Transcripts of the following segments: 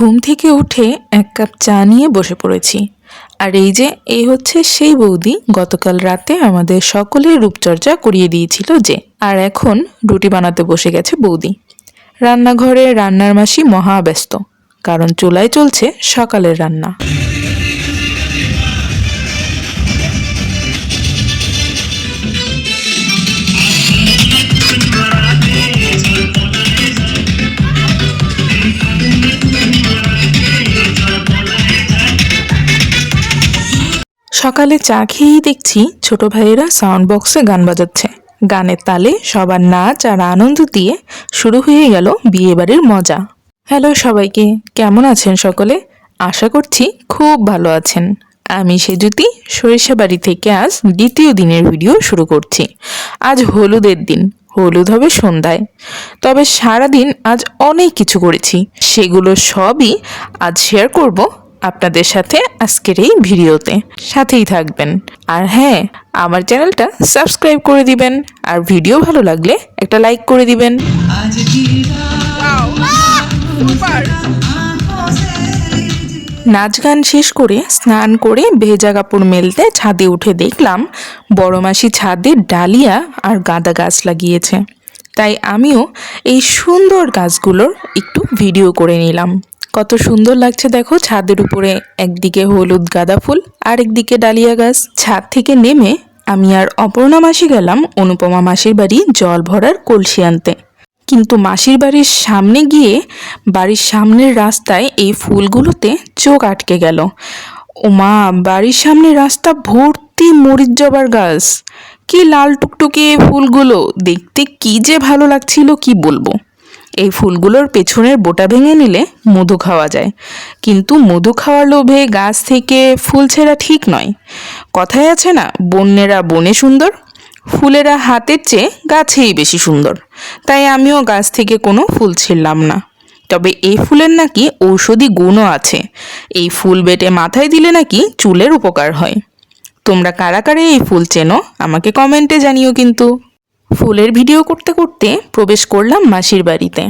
ঘুম থেকে উঠে এক কাপ চা নিয়ে বসে পড়েছি। আর এই যে এই হচ্ছে সেই বৌদি গতকাল রাতে আমাদের সকলের রূপচর্চা করিয়ে দিয়েছিল যে, আর এখন রুটি বানাতে বসে গেছে বৌদি। রান্নাঘরে রান্নার মাসি মহা ব্যস্ত, কারণ চুলায় চলছে সকালের রান্না। সকালে চা খেয়েই দেখছি ছোট ভাইয়েরা সাউন্ড বক্সে গান বাজাচ্ছে। গানের তালে সবার নাচ আর আনন্দ দিয়ে শুরু হয়ে গেল বিয়েবাড়ির মজা। হ্যালো সবাইকে, কেমন আছেন সকলে? আশা করছি খুব ভালো আছেন। আমি সেজুতি সরিষাবাড়ি থেকে আজ দ্বিতীয় দিনের ভিডিও শুরু করছি। আজ হলুদের দিন, হলুদ হবে সন্ধ্যায়। তবে সারাদিন আজ অনেক কিছু করেছি। সেগুলো সবই আজ শেয়ার করব আপনাদের সাথে আজকের এই ভিডিওতে। সাথেই থাকবেন। আর হ্যাঁ আমার চ্যানেলটা সাবস্ক্রাইব করে দিবেন। আর ভিডিও ভালো লাগলে একটা লাইক করে দিবেন। নাচ গান শেষ করে স্নান করে ভেজা কাপড় মেলতে ছাদে উঠে দেখলাম বড় মাসি ছাদে ডালিয়া আর গাঁদা গাছ লাগিয়েছে। তাই আমিও এই সুন্দর গাছগুলোর একটু ভিডিও করে নিলাম। কত সুন্দর লাগছে দেখো ছাদের উপরে। একদিকে হলুদ গাঁদা ফুল আর একদিকে ডালিয়া গাছ। ছাদ থেকে নেমে আমি আর অপর্ণা মাসি গেলাম অনুপমা মাসির বাড়ি জল ভরার কলসি আনতে। কিন্তু মাসির বাড়ির সামনে গিয়ে বাড়ির সামনের রাস্তায় এই ফুলগুলোতে চোখ আটকে গেল। ওমা বাড়ির সামনে রাস্তা ভর্তি মরিচ জবার গাছ। কি লাল টুকটুকে ফুলগুলো, দেখতে কি যে ভালো লাগছিল কি বলব? এই ফুলগুলোর পেছনের বোটা ভেঙে নিলে মধু খাওয়া যায়। কিন্তু মধু খাওয়ার লোভে গাছ থেকে ফুল ছেঁড়া ঠিক নয়। কথায় আছে না, বন্যেরা বনে সুন্দর, ফুলেরা হাতের চেয়ে গাছেই বেশি সুন্দর। তাই আমিও গাছ থেকে কোনো ফুল ছিঁড়লাম না। তবে এই ফুলের নাকি ঔষধি গুণও আছে। এই ফুল বেটে মাথায় দিলে নাকি চুলের উপকার হয়। তোমরা কারা কারা এই ফুল চেনো, আমাকে কমেন্টে জানিও কিন্তু। ফুলের ভিডিও করতে করতে প্রবেশ করলাম মাসির বাড়িতে।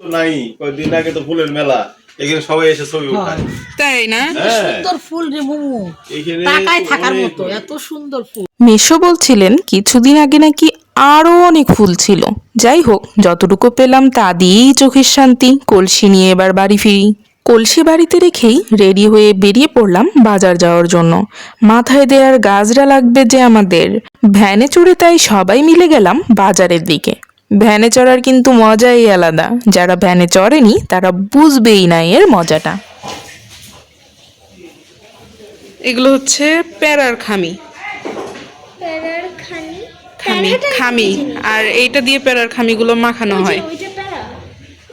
তো নাই কয়েকদিন আগে তো ফুলের মেলা এখানে সবাই এসে ছবি উঠায়। তাই না? হ্যাঁ। সুন্দর ফুল রে মোমো। এখানে টাকায় থাকার মতো এত সুন্দর ফুল। মেশো বলছিলেন কিছুদিন আগে নাকি আরও অনেক ফুল ছিল। যাই হোক যতটুকু পেলাম তা দিয়েই চোখের শান্তি কলসি নিয়ে এবার বাড়ি ফিরি। কলসি বাড়িতে রেখেই রেডি হয়ে বেরিয়ে পড়লাম বাজার যাওয়ার জন্য। মাথায় দেওয়ার গাছরা লাগবে যে আমাদের। ভ্যানে চড়ে তাই সবাই মিলে গেলাম বাজারের দিকে। ভ্যানে চড়ার কিন্তু মজাই আলাদা। যারা ভ্যানে চড়েনি তারা বুঝবেই না এর মজাটা। এগুলো হচ্ছে প্যারার খামি। খামি? খামি আর এইটা দিয়ে প্যারার খামিগুলো মাখানো হয়।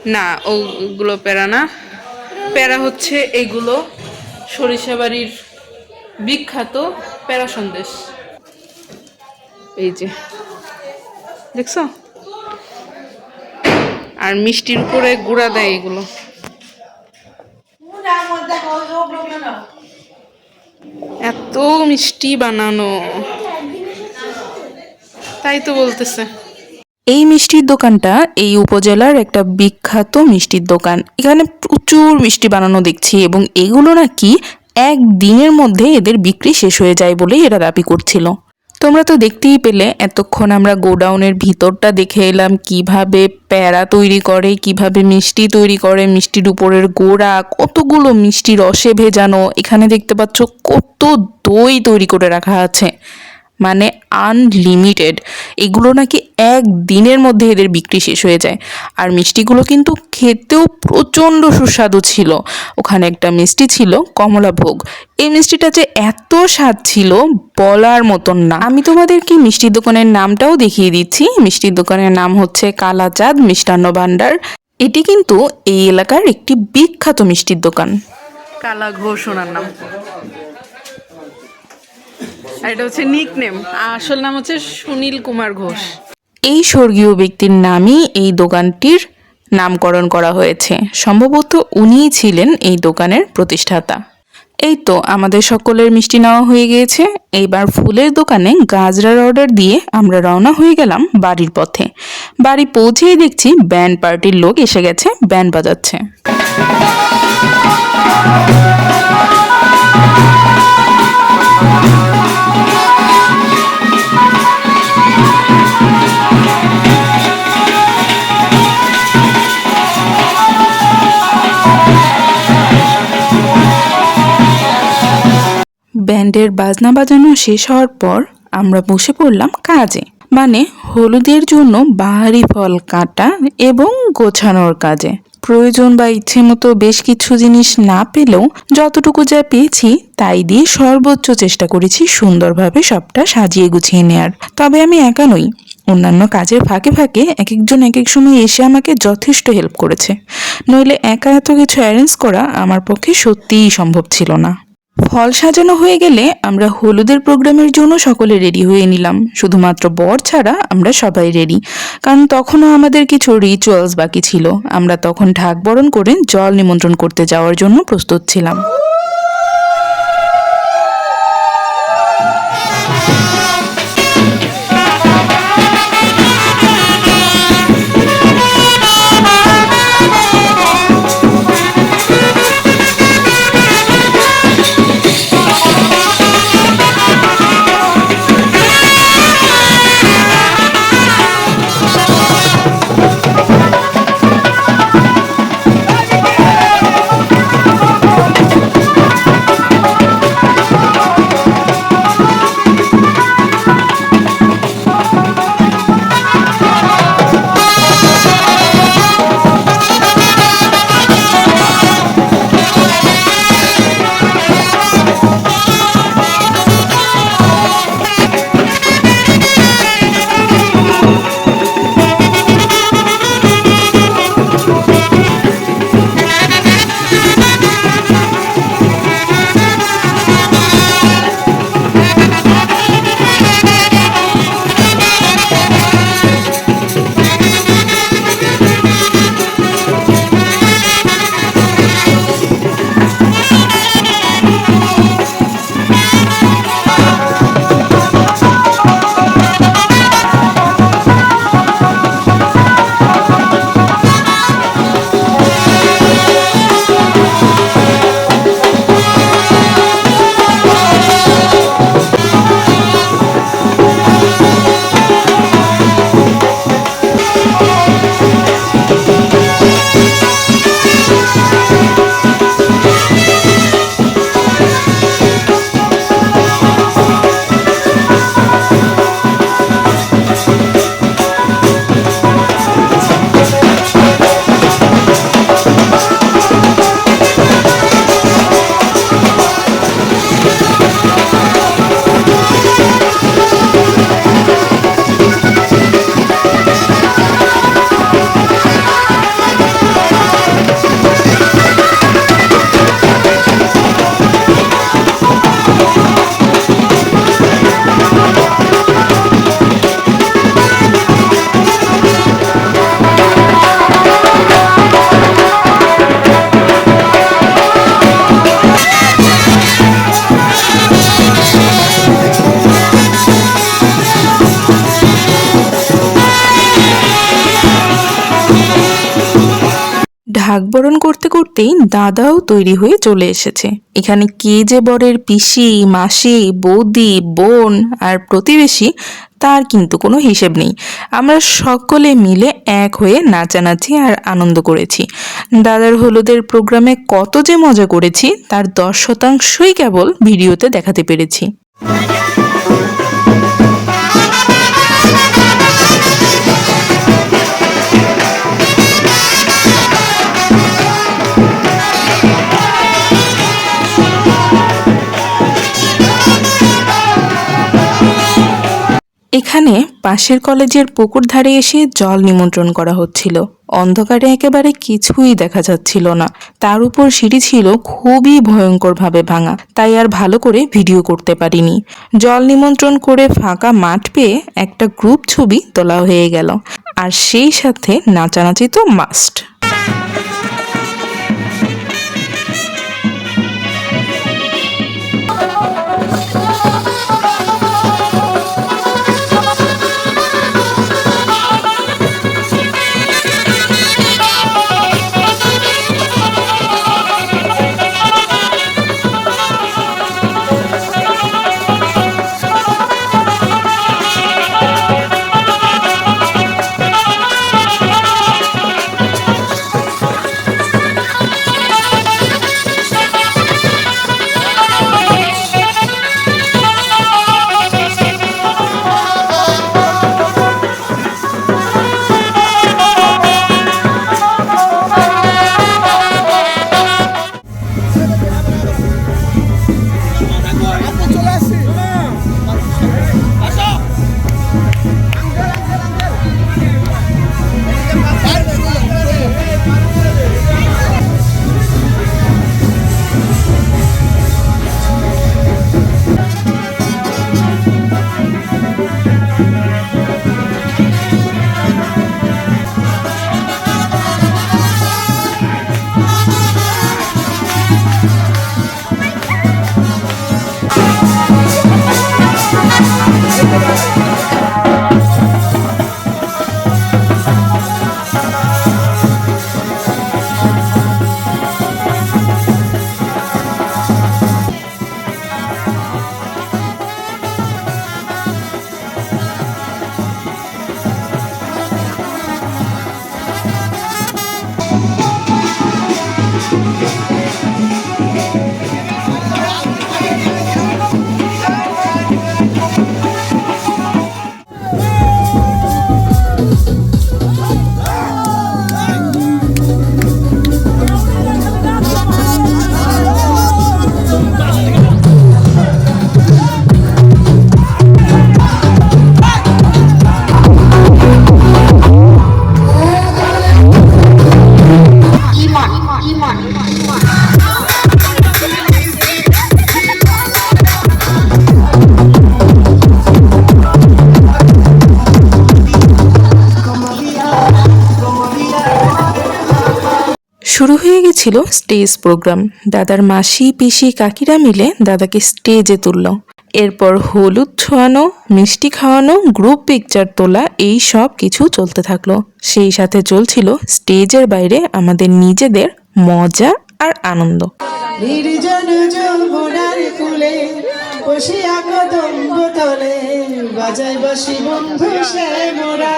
না ওগুলো প্যারা না। প্যারা হচ্ছে এগুলো সরিষাবাড়ির বিখ্যাত প্যারা সন্দেশ। এই যে, দেখছ? আর মিষ্টির উপরে গুঁড়া দেয় এগুলো। এত মিষ্টি বানানো। তাই তো বলতেছে। এই মিষ্টির দোকানটা এই উপজেলার একটা বিখ্যাত মিষ্টির দোকান। এখানে প্রচুর মিষ্টি বানানো দেখছি এবং এগুলো নাকি এক দিনের মধ্যে এদের বিক্রি শেষ হয়ে যায় বলেই এরা দাবি করছিল। তোমরা তো দেখতেই পেলে, এতক্ষণ আমরা গোডাউনের ভিতরটা দেখে এলাম, কীভাবে প্যারা তৈরি করে, কীভাবে মিষ্টি তৈরি করে, মিষ্টির উপরের গোড়া, কতগুলো মিষ্টি রসে ভেজানো, এখানে দেখতে পাচ্ছ কত দই তৈরি করে রাখা আছে। মানে আনলিমিটেড এগুলো নাকি এক দিনের মধ্যে এদের বিক্রি শেষ হয়ে যায়। আর মিষ্টিগুলো কিন্তু খেতেও প্রচণ্ড সুস্বাদু ছিল। ওখানে একটা মিষ্টি ছিল কমলাভোগ এই মিষ্টিটা যে এত স্বাদ ছিল বলার মতন না। আমি তোমাদেরকে মিষ্টির দোকানের নামটাও দেখিয়ে দিচ্ছি। মিষ্টির দোকানের নাম হচ্ছে কালাচাঁদ মিষ্টান্ন ভাণ্ডার এটি কিন্তু এই এলাকার একটি বিখ্যাত মিষ্টির দোকান। কালা ঘোষ ওনার নাম। আর এটা হচ্ছে নিক নেম আসল নাম হচ্ছে সুনীল কুমার ঘোষ। এই স্বর্গীয় ব্যক্তির নামই এই দোকানটির নামকরণ করা হয়েছে। সম্ভবত উনিই ছিলেন এই দোকানের প্রতিষ্ঠাতা। এই তো আমাদের সকলের মিষ্টি নেওয়া হয়ে গিয়েছে। এইবার ফুলের দোকানে গাজরার অর্ডার দিয়ে আমরা রওনা হয়ে গেলাম বাড়ির পথে। বাড়ি পৌঁছেই দেখছি ব্যান্ড পার্টির লোক এসে গেছে ব্যান্ড বাজাচ্ছে। ব্যান্ডের বাজনা বাজানো শেষ হওয়ার পর আমরা বসে পড়লাম কাজে। মানে হলুদের জন্য বাহারি ফল কাটা এবং গোছানোর কাজে। প্রয়োজন বা ইচ্ছে মতো বেশ কিছু জিনিস না পেলেও যতটুকু যা পেয়েছি তাই দিয়ে সর্বোচ্চ চেষ্টা করেছি সুন্দরভাবে সবটা সাজিয়ে গুছিয়ে নেয়ার। তবে আমি একা নই। অন্যান্য কাজের ফাঁকে ফাঁকে এক একজন এক এক সময় এসে আমাকে যথেষ্ট হেল্প করেছে। নইলে একা এত কিছু অ্যারেঞ্জ করা আমার পক্ষে সত্যিই সম্ভব ছিল না। ফল সাজানো হয়ে গেলে আমরা হলুদের প্রোগ্রামের জন্য সকলে রেডি হয়ে নিলাম। শুধুমাত্র বর ছাড়া আমরা সবাই রেডি কারণ তখনও আমাদের কিছু রিচুয়ালস বাকি ছিল। আমরা তখন ঢাক বরণ করে জল নিমন্ত্রণ করতে যাওয়ার জন্য প্রস্তুত ছিলাম। ঢাক করতে করতেই দাদাও তৈরি হয়ে চলে এসেছে। এখানে কে যে বরের পিসি, মাসি, বৌদি, বোন আর প্রতিবেশী, তার কিন্তু কোনো হিসেব নেই। আমরা সকলে মিলে এক হয়ে নাচানাচি আর আনন্দ করেছি। দাদার হলুদের প্রোগ্রামে কত যে মজা করেছি, তার দশ শতাংশই কেবল ভিডিওতে দেখাতে পেরেছি। এখানে পাশের কলেজের পুকুর ধারে এসে জল নিমন্ত্রণ করা হচ্ছিল। অন্ধকারে একেবারে কিছুই দেখা যাচ্ছিল না। তার উপর সিঁড়ি ছিল খুবই ভয়ঙ্করভাবে ভাঙা, তাই আর ভালো করে ভিডিও করতে পারিনি। জল নিমন্ত্রণ করে ফাঁকা মাঠ পেয়ে একটা গ্রুপ ছবি তোলা হয়ে গেল। আর সেই সাথে নাচানাচি তো মাস্ট। শুরু হয়ে গেছিল স্টেজ প্রোগ্রাম। দাদার মাসি, পিসি, কাকিরা মিলে দাদাকে স্টেজে তুলল। এরপর হলুদ ছোঁয়ানো, মিষ্টি খাওয়ানো গ্রুপ পিকচার তোলা, এই সব কিছু চলতে থাকল। সেই সাথে চলছিল স্টেজের বাইরে আমাদের নিজেদের মজা আর আনন্দ। বসিয়া বাসি বন্ধু সে মোরা।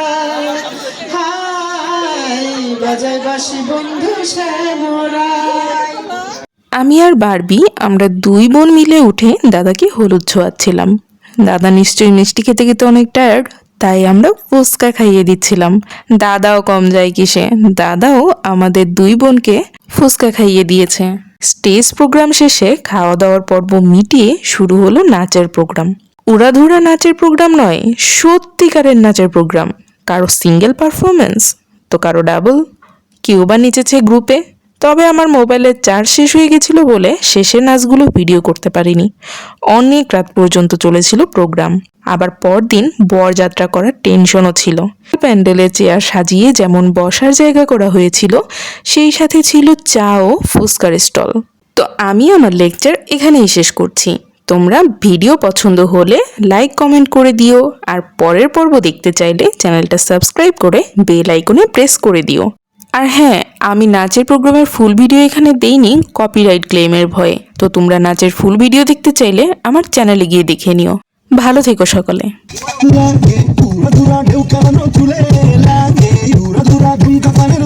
আমি আর বারবি, আমরা দুই বোন মিলে উঠে দাদাকে হলুদ ছোঁয়াচ্ছিলাম। দাদা নিশ্চয়ই মিষ্টি খেতে খেতে অনেক টায়ার্ড তাই আমরা ফুচকা খাইয়ে দিচ্ছিলাম। দাদাও কম যায় কিসে। দাদাও আমাদের দুই বোনকে ফুচকা খাইয়ে দিয়েছে। স্টেজ প্রোগ্রাম শেষে খাওয়া দাওয়ার পর্ব মিটিয়ে শুরু হলো নাচের প্রোগ্রাম। উড়াধুরা নাচের প্রোগ্রাম নয়, সত্যিকারের নাচের প্রোগ্রাম। কারও সিঙ্গেল পারফরমেন্স তো কারও ডাবল কেউ বা নেচেছে গ্রুপে তবে আমার মোবাইলের চার্জ শেষ হয়ে গেছিল বলে শেষের নাচগুলো ভিডিও করতে পারিনি। অনেক রাত পর্যন্ত চলেছিল প্রোগ্রাম আবার পরদিন বরযাত্রা করার টেনশনও ছিল। প্যান্ডেলের চেয়ার সাজিয়ে যেমন বসার জায়গা করা হয়েছিল, সেই সাথে ছিল চা ও ফুচকার স্টল তো আমি আমার লেকচার এখানেই শেষ করছি। তোমরা ভিডিও পছন্দ হলে লাইক কমেন্ট করে দিও। আর পরের পর্ব দেখতে চাইলে চ্যানেলটা সাবস্ক্রাইব করে বেল আইকনে প্রেস করে দিও। আর হ্যাঁ আমি নাচের প্রোগ্রামের ফুল ভিডিও এখানে দেইনি কপিরাইট ক্লেমের ভয়ে। তো তোমরা নাচের ফুল ভিডিও দেখতে চাইলে আমার চ্যানেলে গিয়ে দেখে নিও। ভালো থেকো সকলে। লাগে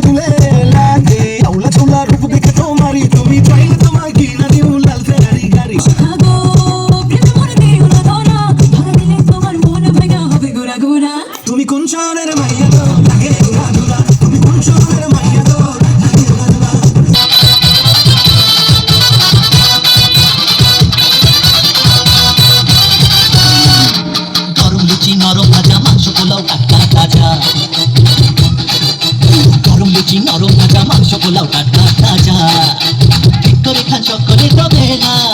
ভাজা মাংস পোলাও টাটকা তাজা ঠিক করে খান সকলে তবে না।